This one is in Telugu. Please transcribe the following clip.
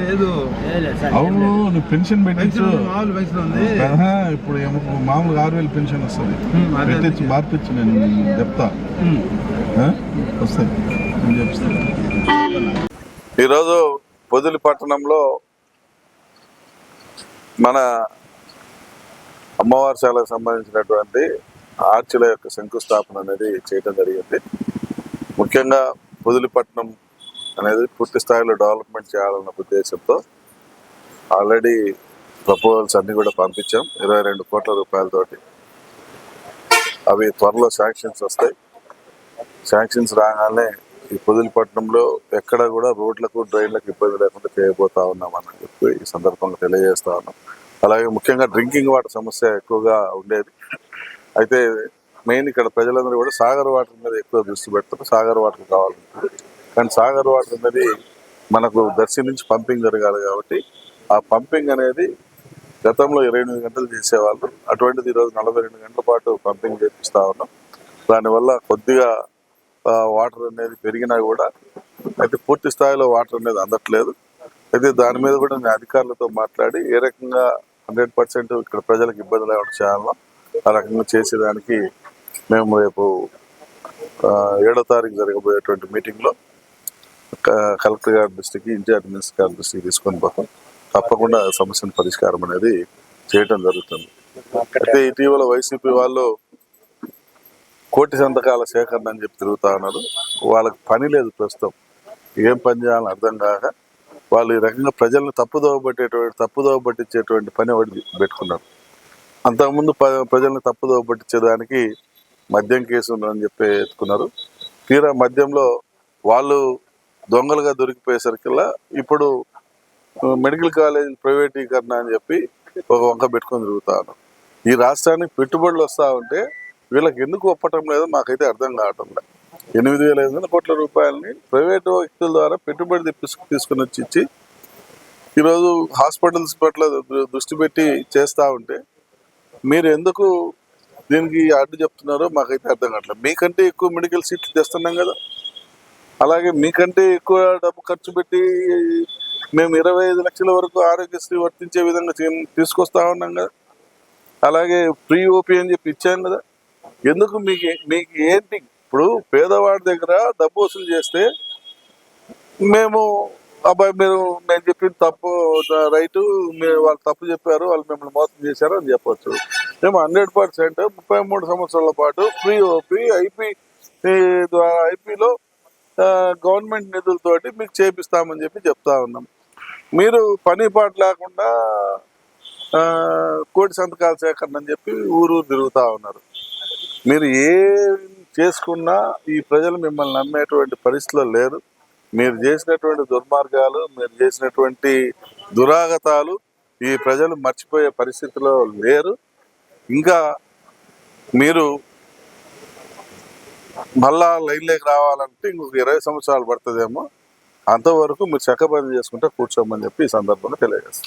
లేదు. అవును నువ్వు పెన్షన్ పెట్టించు. మామూలు ఉంది. ఇప్పుడు మామూలుగా ఆరు వేలు పెన్షన్ వస్తుంది. పెట్టించి మార్పించి నేను చెప్తా? వస్తుంది నేను చెప్తాను ఈరోజు పొదిలి పట్టణంలో మన అమ్మవారి శాలకు సంబంధించినటువంటి ఆర్చిల యొక్క శంకుస్థాపన అనేది చేయడం జరిగింది. ముఖ్యంగా పొదిలిపట్నం అనేది పూర్తి స్థాయిలో డెవలప్మెంట్ చేయాలన్న ఉద్దేశంతో ఆల్రెడీ ప్రపోజల్స్ అన్ని కూడా పంపించాం. ఇరవై రెండు కోట్ల రూపాయలతోటి. అవి త్వరలో శాంక్షన్స్ వస్తాయి. శాంక్షన్స్ రాగానే ఈ పొదిలిపట్నంలో ఎక్కడ కూడా రోడ్లకు డ్రైన్లకు ఇబ్బంది లేకుండా చేయబోతా ఉన్నామని చెప్పి ఈ సందర్భంగా తెలియజేస్తా ఉన్నాం. అలాగే ముఖ్యంగా డ్రింకింగ్ వాటర్ సమస్య ఎక్కువగా ఉండేది. అయితే మెయిన్ ఇక్కడ ప్రజలందరూ కూడా సాగర్ వాటర్ మీద ఎక్కువ దృష్టి పెడతారు. సాగర్ వాటర్ కావాలంటే కానీ సాగర్ వాటర్ అనేది మనకు దర్శి నుంచి పంపింగ్ జరగాలి కాబట్టి ఆ పంపింగ్ అనేది గతంలో ఇరవై ఎనిమిది గంటలు చేసేవాళ్ళు అటువంటిది ఈరోజు నలభై రెండు గంటల పాటు పంపింగ్ చేపిస్తా ఉన్నాం. దానివల్ల కొద్దిగా వాటర్ అనేది పెరిగినా కూడా అయితే పూర్తి స్థాయిలో వాటర్ అనేది అందట్లేదు. అయితే దాని మీద కూడా నేను అధికారులతో మాట్లాడి ఏ రకంగా హండ్రెడ్ పర్సెంట్ ఇక్కడ ప్రజలకు ఇబ్బంది లేకుండా చేయాలో ఆ రకంగా చేసేదానికి మేము రేపు ఏడో తారీఖు జరగబోయేటువంటి మీటింగ్లో కలెక్టర్ గారి దృష్టికి ఇన్ఛార్జ్ మినిస్టర్ గారి దృష్టికి తీసుకొని పోతాం. తప్పకుండా సమస్యను పరిష్కారం అనేది చేయటం జరుగుతుంది. అయితే ఇటీవల వైసీపీ వాళ్ళు కోటి సంతకాల సేకరణ అని చెప్పి తిరుగుతా ఉన్నారు. వాళ్ళకి పని లేదు ప్రస్తుతం. ఏం పని చేయాలని అర్థం కాక వాళ్ళు ఈ రకంగా ప్రజల్ని తప్పుదోవ పట్టేటువంటి తప్పుదోవ పట్టించేటువంటి పని ఒకటి పెట్టుకున్నారు. అంతకుముందు ప్రజలను ప్రజల్ని తప్పుదోవ పట్టించేదానికి మద్యం కేసు ఉందని చెప్పి ఎత్తుకున్నారు. తీరా మద్యంలో వాళ్ళు దొంగలుగా దొరికిపోయేసరికల్లా ఇప్పుడు మెడికల్ కాలేజ్ ప్రైవేటీకరణ అని చెప్పి ఒక వంక పెట్టుకొని తిరుగుతాను ఈ రాష్ట్రానికి పెట్టుబడులు వస్తా ఉంటే వీళ్ళకి ఎందుకు ఒప్పటం లేదో మాకైతే అర్థం కావటం లేదు. ఎనిమిది వేల ఐదు వందల కోట్ల రూపాయలని ప్రైవేటు వ్యక్తుల ద్వారా పెట్టుబడి తెప్పించు తీసుకుని వచ్చి ఇచ్చి ఈరోజు హాస్పిటల్స్ పట్ల దృష్టి పెట్టి చేస్తూ ఉంటే మీరు ఎందుకు దీనికి అడ్డు చెప్తున్నారో మాకైతే అర్థం కావట్లేదు. మీకంటే ఎక్కువ మెడికల్ సీట్లు తెస్తున్నాం కదా. అలాగే మీకంటే ఎక్కువ డబ్బు ఖర్చు పెట్టి మేము ఇరవై ఐదు లక్షల వరకు ఆరోగ్యశ్రీ వర్తించే విధంగా తీసుకొస్తా ఉన్నాం కదా. అలాగే ప్రీ ఓపీ అని చెప్పి ఇచ్చాం కదా. ఎందుకు మీకు మీకు ఏంటి? ఇప్పుడు పేదవాడి దగ్గర డబ్బు వసూలు చేస్తే మేము అబ్బాయి మీరు నేను చెప్పిన తప్పు రైటు మీరు వాళ్ళు తప్పు చెప్పారు వాళ్ళు మిమ్మల్ని మోసం చేశారు అని చెప్పొచ్చు. మేము హండ్రెడ్ పర్సెంట్ ముప్పై మూడు సంవత్సరాల పాటు ఫ్రీ ఓపీ ఐపీ ద్వారా ఐపీ గవర్నమెంట్ నిధులతోటి మీకు చేపిస్తామని చెప్పి చెప్తా ఉన్నాం. మీరు పని పాట లేకుండా కోటి సంతకాల సేకరణ అని చెప్పి ఊరు ఊరు ఉన్నారు. మీరు ఏ చేసుకున్నా ఈ ప్రజలు మిమ్మల్ని నమ్మేటువంటి పరిస్థితిలో లేరు. మీరు చేసినటువంటి దుర్మార్గాలు మీరు చేసినటువంటి దురాగతాలు ఈ ప్రజలు మర్చిపోయే పరిస్థితిలో లేరు. ఇంకా మీరు మళ్ళా లైన్లోకి రావాలంటే ఇంకొక ఇరవై సంవత్సరాలు పడుతుందేమో అంతవరకు మీరు చక్కబని చేసుకుంటే కూర్చోమని చెప్పి ఈ సందర్భంగా తెలియజేస్తాను.